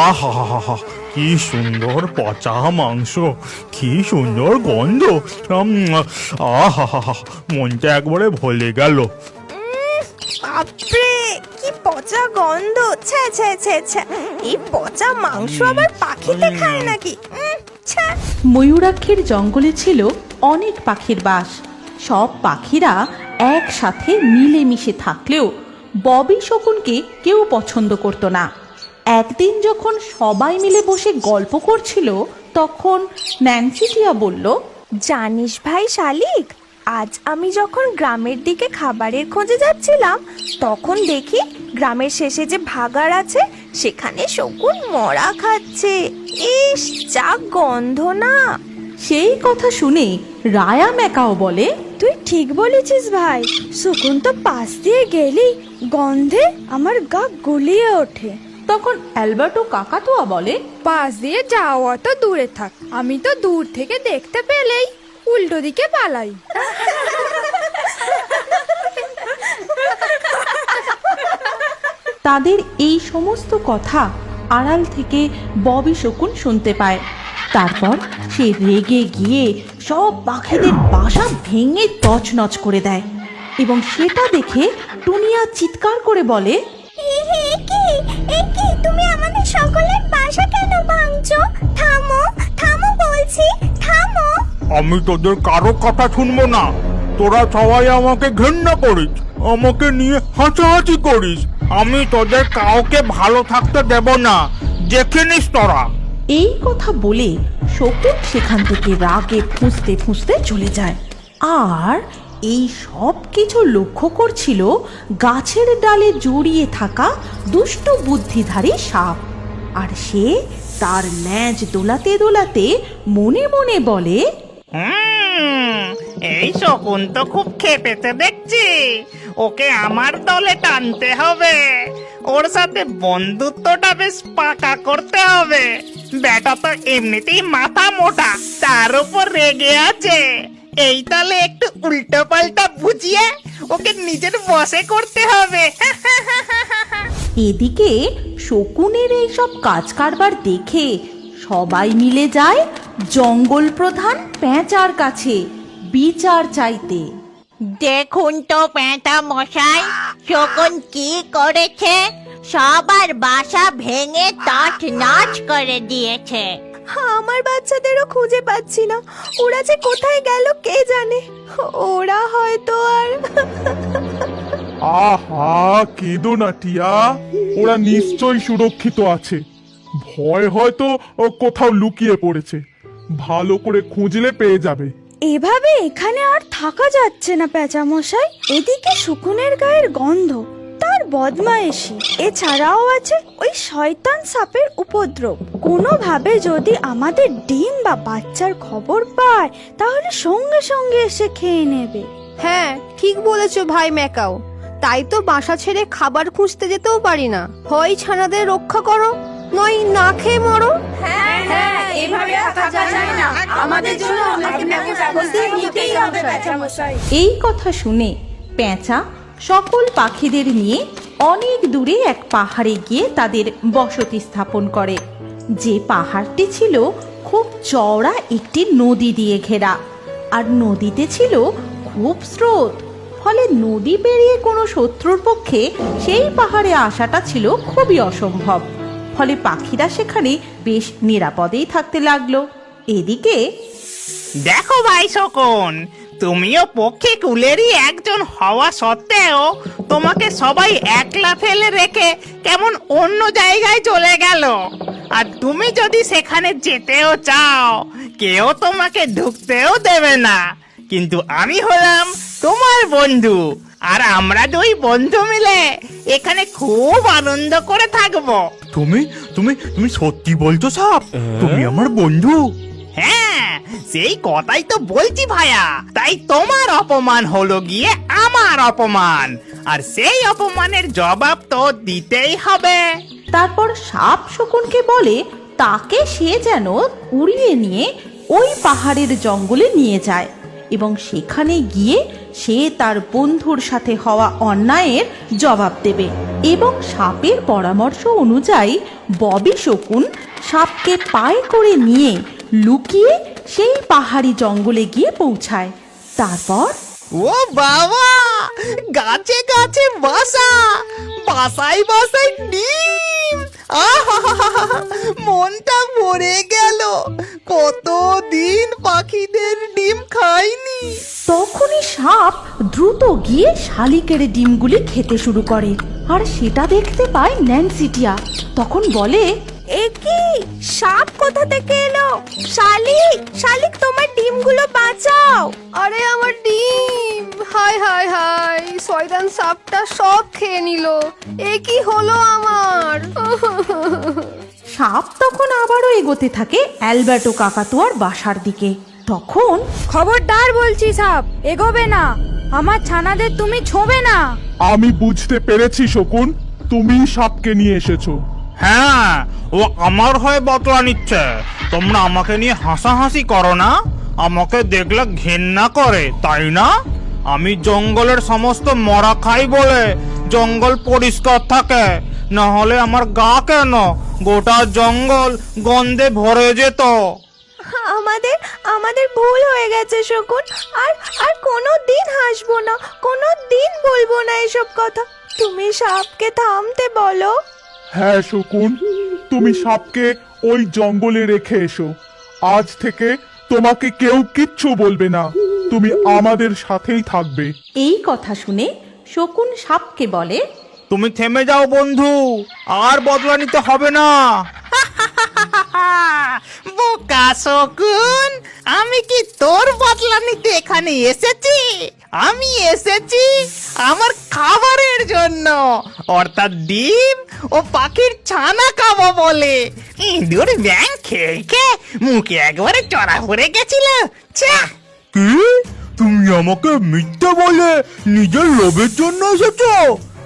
আহা কি সুন্দর পচা মাংস কি সুন্দর গন্ধ আহা মনটা একবারে ভলে গেল কি পচা গন্ধ ছ্যা ছ্যা ছ্যা ছ্যা এই পচা মাংস আবার পাখিতে খায় নাকি ময়ূরাক্ষীর জঙ্গলে ছিল অনেক পাখির বাস সব পাখিরা একসাথে মিলেমিশে থাকলেও ববি শকুনকে কেউ পছন্দ করত না। একদিন যখন সবাই মিলে বসে গল্প করছিল তখন ন্যান্সি টিয়া বলল জানিস ভাই শালিক আজ আমি যখন গ্রামের দিকে খাবারের খোঁজে যাচ্ছিলাম তখন দেখি গ্রামের শেষে যে ভাগাড় আছে সেখানে শকুন মরা খাচ্ছে। ইস যা গন্ধ না! সেই কথা শুনে রায়া ম্যাকাও বলে তুই ঠিক বলেছিস ভাই। শকুন তো পাশ দিয়ে গেলি গন্ধে আমার গা গুলিয়ে ওঠে। তখন অ্যালবার্টো কাকাতুয়া বলে পাশ দিয়ে যাওয়া তো দূরে থাক। আমি তো দূর থেকে দেখতে পেলেই উল্টো দিকে পালাই। তাদের এই সমস্ত কথা আড়াল থেকে ববি শকুন শুনতে পায়। তারপর সে রেগে গিয়ে সব পাখিদের বাসা ভেঙে তছনছ করে দেয় এবং সেটা দেখে টুনিয়া চিৎকার করে বলে তুমি আমাদের সকলের বাসা কেন ভাঙছো? থামো থামো বলছি থামো। আমি তোদের কারও কথা শুনব না। তোরা সবাই আমাকে ঘৃণা করিস আমাকে নিয়ে হাসাহাসি করিস। আমি তোদের কাউকে ভালো থাকতে দেব না। দেখে নিস তোরা। এই কথা বলে শকুন সেখান থেকে রাগে ফুঁসতে ফুঁসতে চলে যায়। আর এই সব কিছু লক্ষ্য করছিল গাছের ডালে জড়িয়ে থাকা দুষ্ট বুদ্ধিধারী সাপ। আর সে তার ল্যাজ দোলাতে দোলাতে মনে মনে বলে এই শকুন তো খুব খেপেছে দেখছি। ওকে আমার দলে টানতে হবে। ওর সাথে বন্ধুত্বটা বেশ পাকা করতে হবে। বেটা তো এমনিতেই মাথা মোটা তার উপর রেগে আছে। এই তালে একটু উল্টো পাল্টা বুঝিয়ে ওকে নিজের বসে করতে হবে। এদিকে শকুনের এই সব কাজ কারবার দেখে সবাই মিলে যায় জঙ্গল প্রধান পেঁচার কাছে বিচার চাইতে। দেখুন তো পেঁটা মশাই শকুন কি করেছে? সবার বাসা ভেঙে তাট নাচ করে দিয়েছে। আমার বাচ্চাদেরও খুঁজে পাচ্ছি না। ওরা যে কোথায় গেল কে জানে? ওরা হয়তো আর আহা কেঁদো না টিয়া। ওরা নিশ্চয়ই সুরক্ষিত আছে। ভয় হয়তো ও কোথাও লুকিয়ে পড়েছে। ভালো করে খুঁজলে পেয়ে যাবে। এভাবে এখানে আর থাকা যাচ্ছে না পেঁচা মশাই এদিকে শকুনের গায়ের গন্ধ, তার বদমায়েশি, এছাড়াও আছে ওই শয়তান সাপের উপদ্রব। কোনোভাবে যদি আমাদের ডিম বা বাচ্চার খবর পায়, তাহলে সঙ্গে সঙ্গে এসে খেয়ে নেবে। হ্যাঁ ঠিক বলেছ ভাই ম্যাকাও। তাই তো বাসা ছেড়ে খাবার খুঁজতে যেতেও পারি না। হয় ছানাদের রক্ষা করো, নয় না খেয়ে মরো। এই কথা শুনে পেঁচা সকল পাখিদের নিয়ে অনেক দূরে এক পাহাড়ে গিয়ে তাদের বসতি স্থাপন করে। যে পাহাড়টি ছিল খুব চওড়া একটি নদী দিয়ে ঘেরা। আর নদীতে ছিল খুব স্রোত। ফলে নদী পেরিয়ে কোনো শত্রুর পক্ষে সেই পাহাড়ে আসাটা ছিল খুবই অসম্ভব। ফলে পাখিরা সেখানে বেশ নিরাপদেই থাকতে লাগল। এদিকে দেখো ভাই শকুন, তুমিও পক্ষে কুলেরই একজন হওয়া সত্ত্বেও তোমাকে সবাই একলা ফেলে রেখে কেমন অন্য জায়গায় চলে গেল। আর তুমি যদি সেখানে যেতেও চাও, কেউ তোমাকে ঢুকতেও দেবে না। কিন্তু আমি হলাম তোমার বন্ধু আর আমরা দুই বন্ধু মিলে এখানে খুব আনন্দ করে থাকব। তুমি তুমি তুমি সত্যি বলছো সাপ? তুমি আমার বন্ধু। হ্যাঁ সেই কথাই তো বলছি ভাইয়া তাই তোমার অপমান হলো গিয়ে আমার অপমান। আর সেই অপমানের জবাব তো দিতেই হবে। তারপর সাপ শকুনকে বলে তাকে সে যেন উড়িয়ে নিয়ে ওই পাহাড়ের জঙ্গলে নিয়ে যায়। এবং সেখানে গিয়ে সে তার বন্ধুর সাথে হওয়া অন্যায়ের জবাব দেবে এবং সাপের পরামর্শ অনুযায়ী ববি শকুন সাপকে পায়ে করে নিয়ে লুকিয়ে সেই পাহাড়ি জঙ্গলে গিয়ে পৌঁছায়। তারপর ও বাবা! গাছে গাছে বাসা! বাসাই বাসাই ডিম! মনটা ভরে গেল। কতদিন পাখিদের ডিম খাইনি। তখনই সাপ দ্রুত গিয়ে শালিকের ডিমগুলি খেতে শুরু করে আর সেটা দেখতে পায় ন্যান্সিটিয়া তখন বলে এ কি? সাপ কোথা থেকে এলো? শালিক শালিক তোমার ডিমগুলো বাঁচাও। আরে আমার ডিম। হাই হাই হাই শয়তান সাপটা সব খেয়ে নিল। এ কি হলো আমার? সাপ তখন আবারও এগোতে থাকে অ্যালবার্টো কাকাতুয়ার বাসার দিকে। তখন খবরদার বলছি সাপ এগোবে না। আমার ছানাদের তুমি ছোবে না। আমি বুঝতে পেরেছি শকুন তুমি সাপকে নিয়ে এসেছ। হ্যাঁ ও আমার হয়ে বতলা নিচ্ছে। তোমরা আমাকে নিয়ে হাসাহাসি করো না। আমাকে দেখলে ঘেন্না করে তাই না? আমি জঙ্গলের সমস্ত মরা খাই বলে জঙ্গল পরিষ্কার থাকে। না হলে আমার গা কেন? গোটা জঙ্গল গন্ধে ভরে যেত। আমাদের আমাদের ভুল হয়ে গেছে শকুন। আর আর কোনো দিন হাসবো না কোনো দিন বলব না এসব কথা। তুমি সাপকে থামতে বলো। হ্যাঁ শকুন তুমি সাপকে ওই জঙ্গলে রেখে এসো। আজ থেকে তোমাকে কেউ কিচ্ছু বলবে না। তুমি আমাদের সাথেই থাকবে। এই কথা শুনে শকুন সাপকে বলে তুমি থেমে যাও বন্ধু। আর বদলা নিতে হবে না। বোকা শকুন আমি কি তোর বদলা নিতে এখানে এসেছি? আমি এসেছি আমার খাবারের জন্য। অর্থাৎ ডিম ও পাখির ছানা খাব বলে। ইঁদুর ব্যাং খেয়ে খেয়ে মুখে একবারে চড়া পড়ে গেছিল। ছ্যা কি? তুমি আমাকে মিথ্যে বলে নিজের লোভের জন্য এসেছ?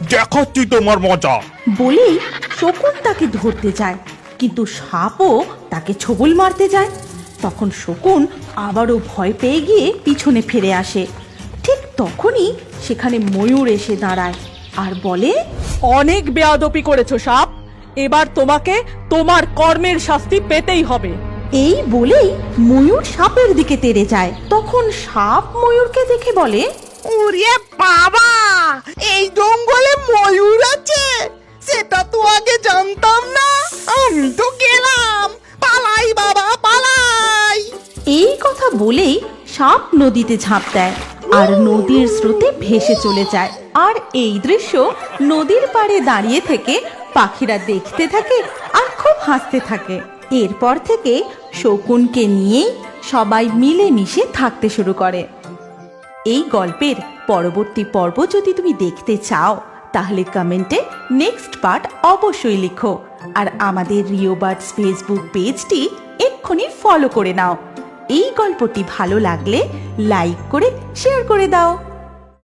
দেখাচ্ছি তোমার মজা। বলেই শকুন তাকে ধরতে যায় কিন্তু সাপও তাকে ছবল মারতে যায়। তখন শকুন আবারও ভয় পেয়ে গিয়ে পিছনে ফিরে আসে। ঠিক তখনই সেখানে ময়ূর এসে দাঁড়ায় আর বলে অনেক বেয়াদপি করেছ সাপ এবার তোমাকে তোমার কর্মের শাস্তি পেতেই হবে। এই বলেই ময়ূর সাপের দিকে তেড়ে যায়। তখন সাপ ময়ূরকে দেখে বলে ওরে বাবা! এই জঙ্গলে ময়ূর আছে। সেটা তো আগে জানতাম না। আমি তো গেলাম। পালাই বাবা পালাই। এই কথা বলেই সাপ নদীতে ঝাঁপ দেয় আর নদীর স্রোতে ভেসে চলে যায়। আর এই দৃশ্য নদীর পাড়ে দাঁড়িয়ে থেকে পাখিরা দেখতে থাকে আর খুব হাসতে থাকে। এরপর থেকে শকুনকে নিয়েই সবাই মিলেমিশে থাকতে শুরু করে। এই গল্পের পরবর্তী পর্ব যদি তুমি দেখতে চাও, তাহলে কমেন্টে নেক্সট পার্ট অবশ্যই লিখো। আর আমাদের রিও বার্ডস ফেসবুক পেজটি এক্ষুনি ফলো করে নাও। এই গল্পটি ভালো লাগলে লাইক করে, শেয়ার করে দাও।